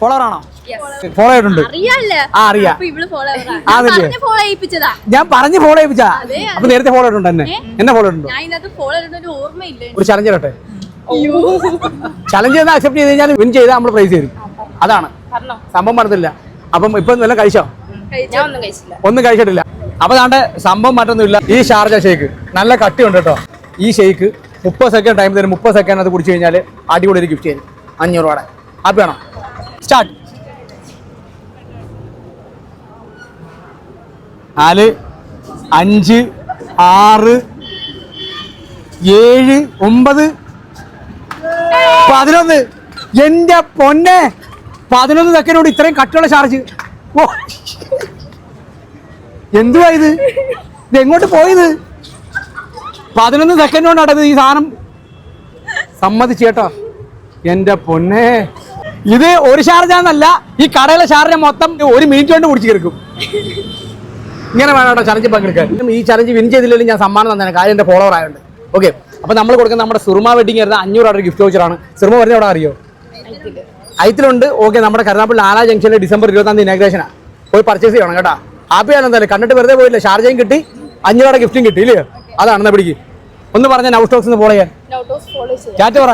Follower ആണോ? Follow ചെയ്തിട്ടുണ്ട് ആ അറിയാം? ചെയ്യിപ്പിച്ചതാ. ഞാൻ പറഞ്ഞ് ഫോളോ ചെയ്യിപ്പിച്ചാ. അതെ, അപ്പൊ നേരത്തെ ഫോളോ ഇട്ടുണ്ട് എന്നെ. എന്നെ ഫോളോ ഇട്ടുണ്ടോ ഒരു ഓർമ്മയില്ല. ഒരു ചലഞ്ച് ഇടട്ടെ ചലഞ്ച് ചെയ്താൽ അക്സെപ്റ്റ് ചെയ്ത് കഴിഞ്ഞാൽ വിൻ ചെയ്താൽ നമ്മൾ പ്രൈസ് തരും. അതാണ്. പറഞ്ഞോ? സംഭവം പറഞ്ഞില്ല. അപ്പം ഇപ്പൊ നല്ല കഴിച്ചോ? ഞാൻ ഒന്നും കഴിച്ചിട്ടില്ല. അപ്പൊ താണ്ട് സംഭവം മറ്റൊന്നുമില്ല. ഈ ഷാർജ ഷേക്ക് നല്ല കട്ടിയുണ്ട് കേട്ടോ. ഈ ഷേക്ക് മുപ്പത് സെക്കൻഡ് ടൈം തരും. മുപ്പത് സെക്കൻഡ് അത് കുടിച്ചു കഴിഞ്ഞാൽ അടിപൊളി ഒരു ഗിഫ്റ്റ് ചെയ്യും അഞ്ഞൂറ് രൂപയുടെ. ഹാപ്പി ആണോ സ്റ്റാർട്ട് നാല് അഞ്ച് ആറ് ഏഴ് ഒമ്പത്. പതിനൊന്ന്. എന്റെ പൊന്നെ. പതിനൊന്ന് സെക്കൻഡോട് ഇത്രയും കട്ടുള്ള ചാർജ് ഓ. എന്തുവാ ഇത്? ഇത് എങ്ങോട്ട് പോയത്? പതിനൊന്ന് സെക്കൻഡ് കൊണ്ടാണ് ഈ സാധനം സമ്മതിച്ചേട്ടോ എന്റെ പൊന്നെ. ഇത് ഒരു ഷാർജ എന്നല്ല ഈ കടയിലെ ഷാർജ മൊത്തം ഒരു മിനിറ്റ് കൊണ്ട് കുടിച്ചു കിടക്കും. ഇങ്ങനെ വേണം കേട്ടോ ചലഞ്ച് പങ്കെടുക്കാൻ. ഈ ചലഞ്ച് വിൻ ചെയ്തില്ലെങ്കിൽ ഞാൻ സമ്മാനം തന്നെ കാര്യം എന്റെ ഫോളോവർ ആയതുകൊണ്ട് ഓക്കെ അപ്പൊ നമ്മൾ കൊടുക്കുന്ന നമ്മുടെ സുർമ വെഡിങ് ആയിരുന്ന അഞ്ഞൂറ് രൂപ ഗിഫ്റ്റ് വൗച്ചറാണ് സുർമ പറഞ്ഞ അവിടെ അറിയോ? ഐത്തിലുണ്ട് ഓക്കെ നമ്മുടെ കരുനാപ്പള്ളി ആലാ ജംഗ്ഷനിൽ ഡിസംബർ ഇരുപത്താം തീയതി ഇനാഗ്രേഷനാണ് പോയി പർച്ചേസ് ചെയ്യണം കേട്ടോ. ഹാപ്പി ആണ് എന്തായാലും. കണ്ടിട്ട് വെറുതെ പോയില്ല ഷാർജയും കിട്ടി. അഞ്ഞൂറ് ഗിഫ്റ്റും കിട്ടി ഇല്ലേ? അതാണ് പിടിക്ക് ഒന്ന് പറഞ്ഞ നൗ സ്റ്റോക്സ് ഫോളോ ചെയ്യാൻ. ചാറ്റ പറ.